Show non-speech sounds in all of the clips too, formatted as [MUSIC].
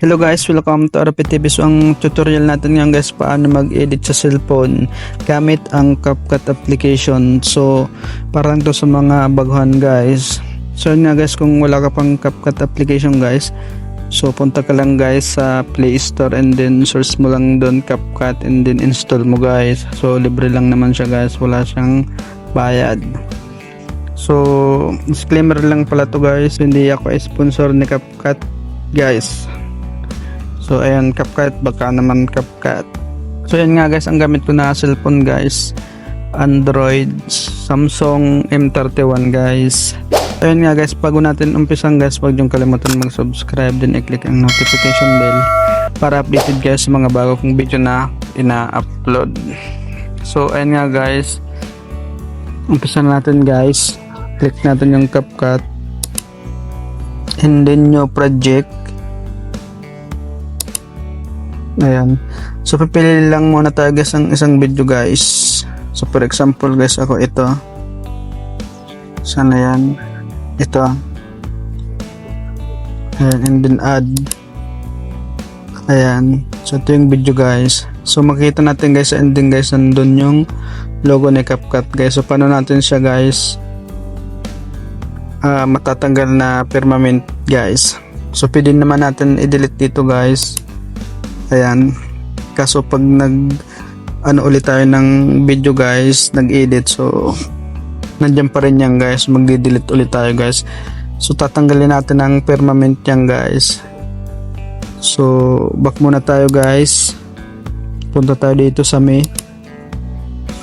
Hello guys, welcome to RPTV. So ang tutorial natin ngayon guys paano mag-edit sa cellphone gamit ang CapCut application. So parang to sa mga baguhan guys. So yun nga guys kung wala ka pang CapCut application guys. So punta ka lang guys sa Play Store and then search mo lang doon CapCut and then install mo guys. So libre lang naman siya guys, wala siyang bayad. So disclaimer lang pala to guys, hindi ako sponsor ni CapCut guys. So ayan CapCut baka naman CapCut. So ayan nga guys ang gamit ko na cellphone guys. Android Samsung M31 guys. Ayan nga guys bago natin umpisan guys wag yung kalimutan mag-subscribe din i-click ang notification bell para updated guys sa mga bago kong video na ina-upload. So ayan nga guys umpisan natin guys. Click natin yung CapCut and then new project Ayan. So, pipili lang muna tayo guys ang isang video guys. So, for example guys, ako ito. Sana yan. Ito. Ayan, and then add. Ayan. So, ito yung video guys. So, makita natin guys sa ending guys, nandun yung logo ni CapCut guys. So, paano natin siya guys ah, matatanggal na permanent guys. So, pwede naman natin i-delete dito guys. Ayan. Kaso pag nag ano ulit tayo ng video guys, nag-edit so nandiyan pa rin yan guys, magdi-delete ulit tayo guys. So tatanggalin natin ang permanent yan guys. So back muna tayo guys. Punta tayo dito sa may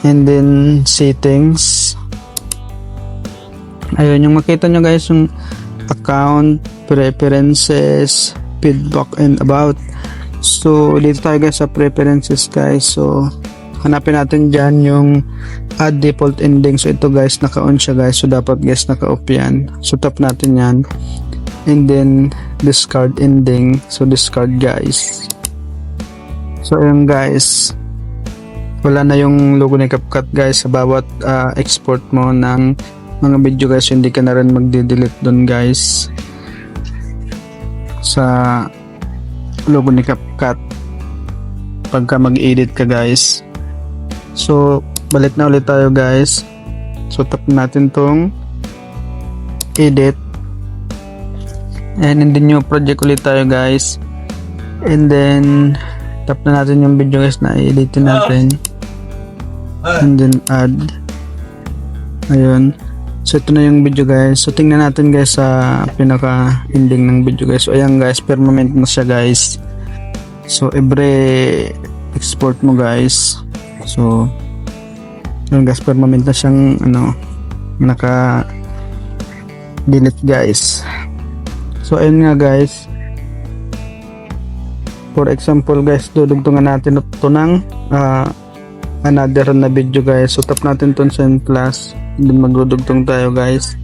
and then settings. Ayun yung makita nyo guys yung account, preferences, feedback and about. So, dito tayo guys sa preferences guys. So, hanapin natin dyan yung add default ending. So, ito guys, naka-on siya guys. So, dapat guys, naka-off yan. So, tap natin yan. And then, discard ending. So, discard guys. So, ayun guys. Wala na yung logo ni CapCut guys sa bawat ah, export mo ng mga video guys. Hindi ka na rin magde-delete doon guys. Sa logo ni CapCut pagka mag-edit ka guys. So balik na ulit tayo guys. So tap natin tong edit. And then new project ulit tayo guys. And then tap na natin yung video guys na i-edit natin. And then add. Ayun So ito na yung video guys. So tingnan natin guys sa pinaka ending ng video guys. So ayan guys, permanent na siya guys. So every export mo guys. So yun guys, permanent na siyang ano naka delete guys. So ayun nga guys. For example guys, dudugtungan natin ito ng ah, another na video guys. So tap natin to send plus. Magdudugtong tayo guys.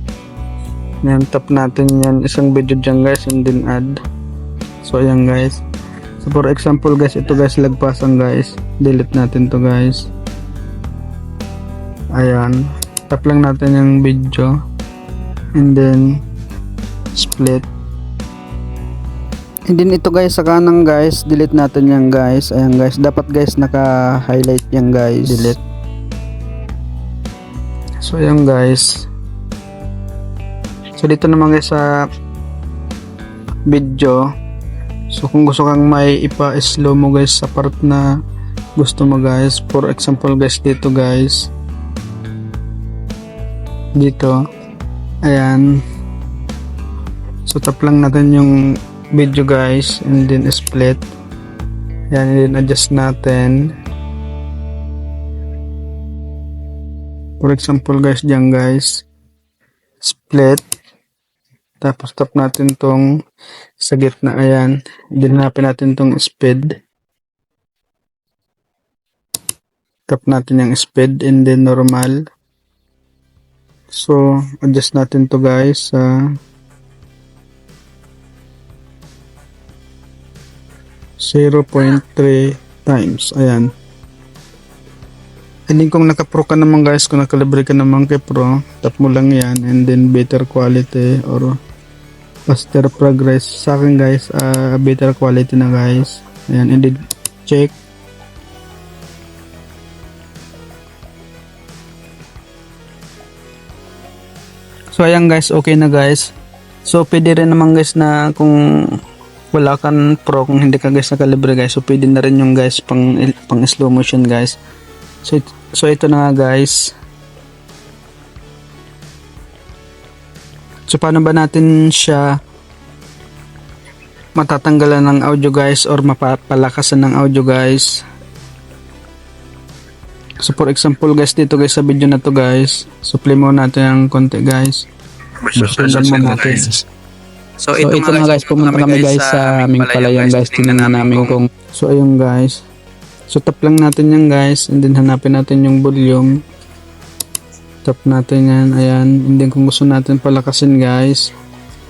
Yan, tap natin yan. Isang video dyan guys and then add. So ayan guys. So for example guys, ito guys lagpasan guys. Delete natin to guys. Ayan. Tap lang natin yung video. And then split. And then ito guys sa kanang guys, delete natin yan guys. Ayan guys, dapat guys naka-highlight yan guys. Delete. So ayan guys. So dito naman guys sa video. So kung gusto kang may ipa-slow mo guys sa part na gusto mo guys. For example guys dito guys. Dito. Ayan. So tap lang natin yung video guys and then split. Ayan, and then adjust natin. For example guys dyan guys, split. Tapos tap natin tong sa gitna ayan. Dinapin natin tong speed. Tap natin yung speed and then normal. So, adjust natin to guys sa 0.3 times. Ayan. And then kung naka-pro ka naman guys, kung nakalibre ka naman kay pro, tap mo lang yan. And then better quality or faster progress. Sa akin guys ah, better quality na guys. Ayan edit check. So ayan guys okay na guys. So pwede rin naman guys na kung wala kang pro kung hindi ka guys nakalibre guys. So pwede na rin yung guys pang, pang slow motion guys so, it- so ito na nga guys. So paano ba natin siya matatanggalan ng audio guys or mapapalakasan ng audio guys? So for example guys dito guys sa video na to guys. Supply mo natin ang konti guys. Sundan mo natin. So, So ito, na guys, pumunta kami guys sa aming palayan guys. Tingnan na namin kung... So ayun guys. So tap lang natin yan guys. And then hanapin natin yung volume. Tap natin yan. Ayan. And then kung gusto natin palakasin guys.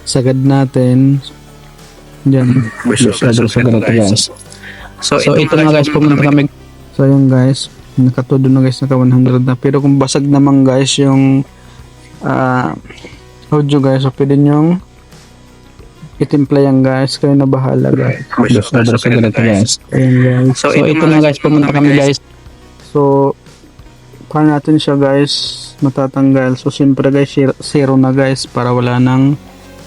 Sagad natin. Diyan. [LAUGHS] Sagad guys. So, So ito na guys, pumunta kami. So ayun guys. Nakatudo na guys. Naka 100 na. Pero kung basag naman guys yung ah audio guys. So pwede nyong itimpla yan guys. Kayo na bahala guys. Sagad guys. Ayan guys. So, ito na guys, pumunta kami guys. So, paano natin siya guys matatanggal? So, siyempre guys, zero, na guys para wala ng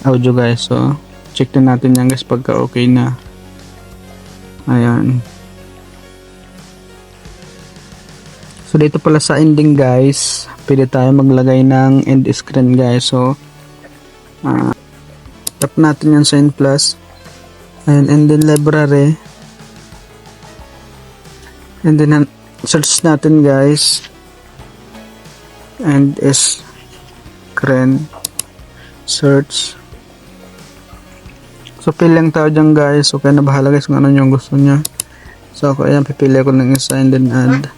audio guys. So, check din natin yan guys pagka okay na. Ayan. So, dito pala sa ending guys, pwede tayo maglagay ng end screen guys. So, ah, tap natin sa end plus. Ayan, and then library. And then search natin guys. And is screen search. So pili lang tayo dyan guys. So kaya na bahala guys kung ano yung gusto niya. So ako ayan pipili ko ng isa and then add.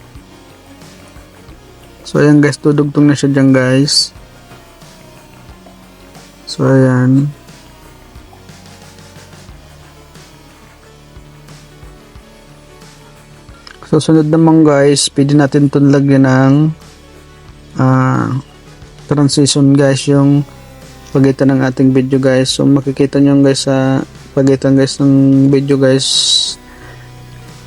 So ayan guys tudugtong na siya dyan guys. So ayan. So sunod naman guys, pwede natin itong lagyan ng ah, transition guys yung pagitan ng ating video guys. So makikita nyo guys sa pagitan guys ng video guys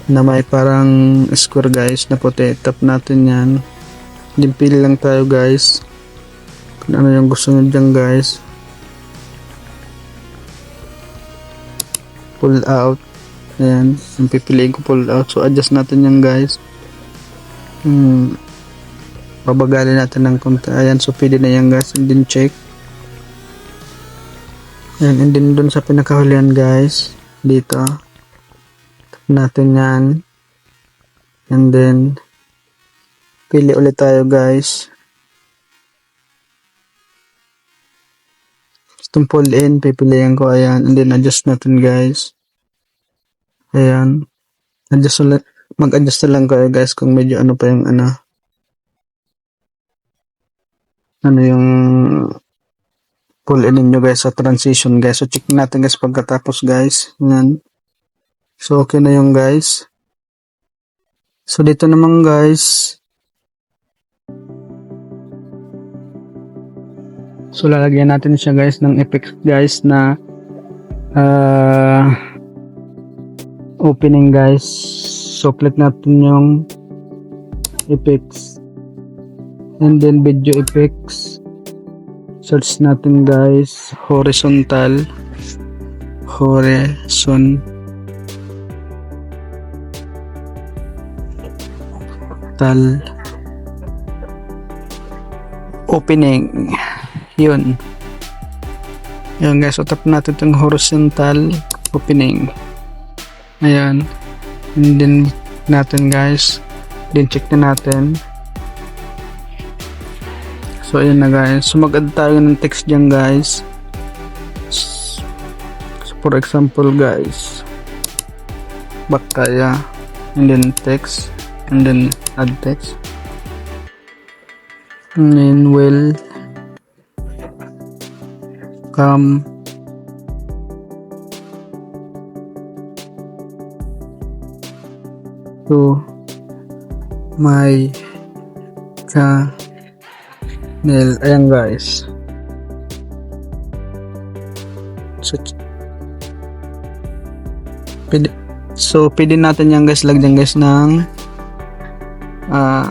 na may parang square guys na puti. Tap natin yan. Then pili lang tayo guys. Kung ano yung gusto nyo dyan guys. Pull out. Ayan, yung pipiliin ko pull out. So, adjust natin yan guys. Hmm. Babagalin natin ng konti. Ayan, so pwede na yan guys. And then check. Ayan, and then dun sa pinakahulihan guys. Dito. Tap natin yan. And then, pili ulit tayo guys. Itong pull in, pipiliin ko. Ayan, and then adjust natin guys. Ayan. Adjust ulit. Mag-adjust na lang kayo guys kung medyo ano pa yung ano. Ano yung pull in ninyo guys sa transition guys. So check natin guys pagkatapos guys. Ayan. So okay na yung guys. So dito naman guys. So lalagyan natin siya guys ng effects guys na ah opening guys. Click natin yung effects. And then video effects. Search natin guys. Horizontal. Horizon. Tal. Opening. Yun. Yun guys. So tap natin itong horizontal opening Ayan. And then natin guys. Then check na natin. So ayan na guys. So mag-add tayo ng text dyan guys. So for example guys. Back kaya. And then text. And then add text. And then will come to my channel. Ayan guys. So, pwede, so pwede natin yan guys lagyan guys ng uh,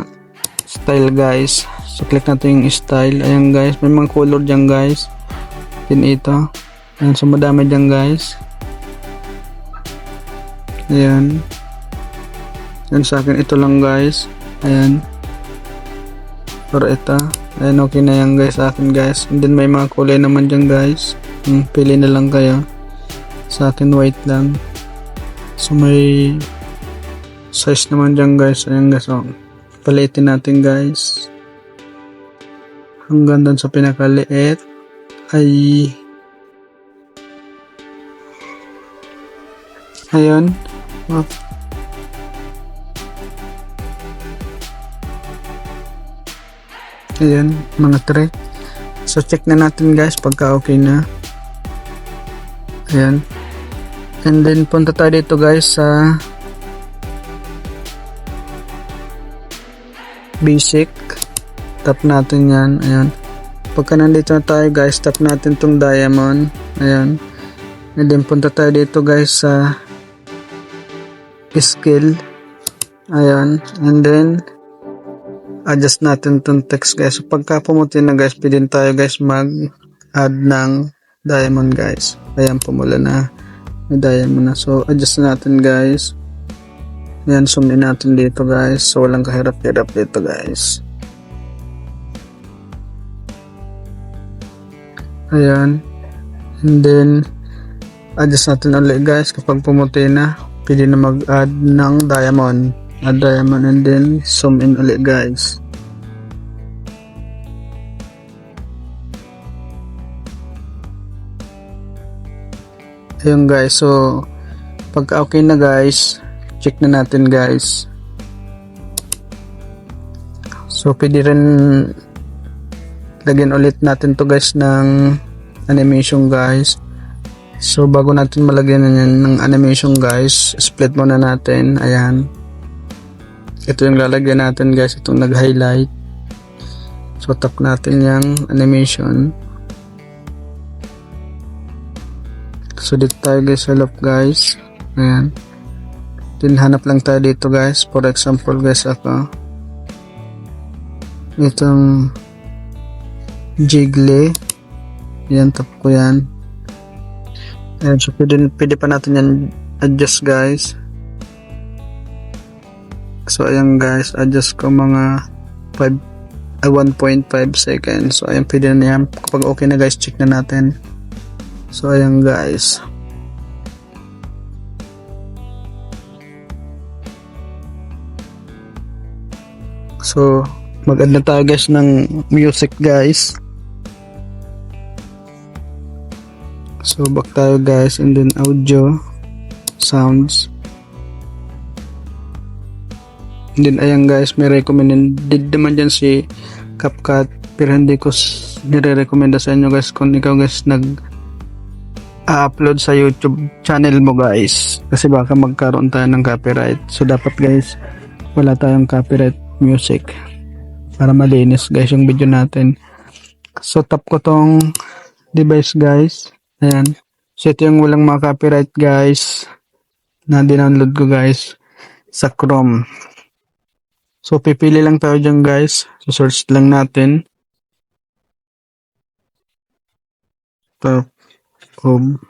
style guys. So click natin yung style. Ayan guys. May mga color dyan guys. Din ito. Ayan. So madami dyan guys. Ayan. Ayan sa akin, ito lang guys. Ayan. Pero ito. Ayan, okay na yan guys sa akin guys. And then may mga kulay naman dyan guys. Hmm, pili na lang kayo. Sa akin, white lang. So may size naman dyan guys. Ayan guys. So, palitin natin guys. Hanggang doon sa pinakaliit ay Ayun. Oh. Ayan, mga tray. So, check na natin guys pagka okay na. Ayan. And then, punta tayo dito guys sa basic. Tap natin yan. Ayan. Pagka nandito na tayo guys, tap natin tong diamond. Ayan. And then, punta tayo dito guys sa skill. Ayan. And then, adjust natin tong text guys. So, pagka pumuti na guys, pwede tayo guys mag-add ng diamond guys. Ayan, pumula na. May diamond na. So, adjust natin guys. Ayan, zoom in natin dito guys. So, walang kahirap-hirap dito guys. Ayan. And then, adjust natin ulit guys. Kapag pumuti na, pwede na mag-add ng diamond. Add diamond and then zoom in ulit guys. Ayun guys, so pagka okay na guys, check na natin guys. So pwede rin lagyan ulit natin to guys ng animation guys. So bago natin malagyan na ng animation guys, split muna natin. Ayan. Ito yung lalagyan natin guys, itong nag-highlight. So tap natin yung animation. So dito tayo guys sa loob guys. Ayan. Then hanap lang tayo dito guys. For example guys ako. Itong Jiggly. Ayan tap ko yan. Ayan, so pwede, pwede pa natin yan adjust guys. So ayan guys, adjust ko mga 5 ah, 1.5 seconds. So ayan, pwede na yan. Kapag okay na guys, check na natin. So ayan guys. So mag-add na tayo guys ng music guys. So back tayo guys and then audio sounds. Then ayan guys, may recommended naman dyan si CapCut pero hindi ko nire-recommenda sa inyo guys kung ikaw guys nag upload sa YouTube channel mo guys. Kasi baka magkaroon tayo ng copyright. So dapat guys wala tayong copyright music para malinis guys yung video natin. So tap ko tong device guys. Ayan. So ito yung walang mga copyright guys na dinownload ko guys sa Chrome so pipili lang tayo dyan guys. So search lang natin. Top of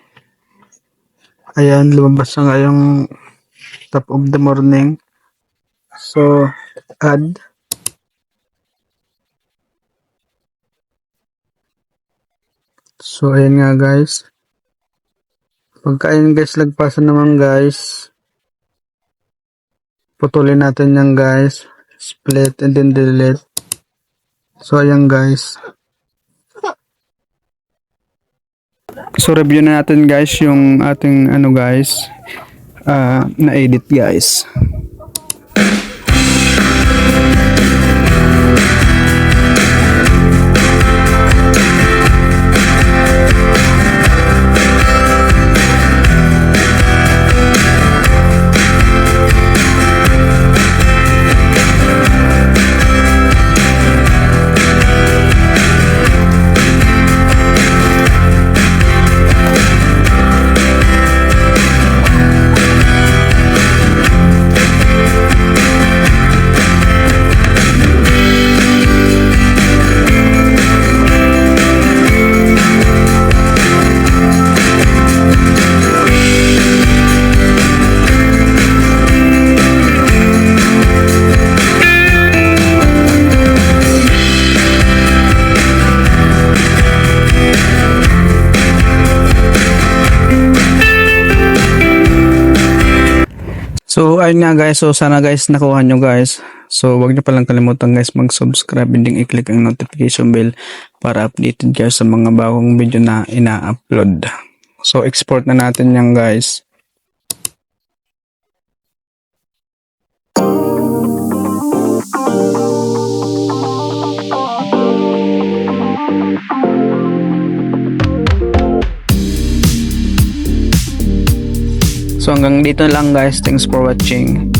ayan lumabas na nga yung top of the morning. So add. So ayan nga guys. Pagka ayan guys lagpasan naman guys. Putulin natin yan guys split and then delete so ayan guys So review na natin guys yung ating ano guys ah na-edit guys. Ayun nga guys, so sana guys nakuha nyo guys. So wag nyo palang kalimutan guys mag-subscribe and i-click ang notification bell para updated kayo sa mga bagong video na ina-upload. So export na natin yan guys. So hanggang dito lang guys. Thanks for watching.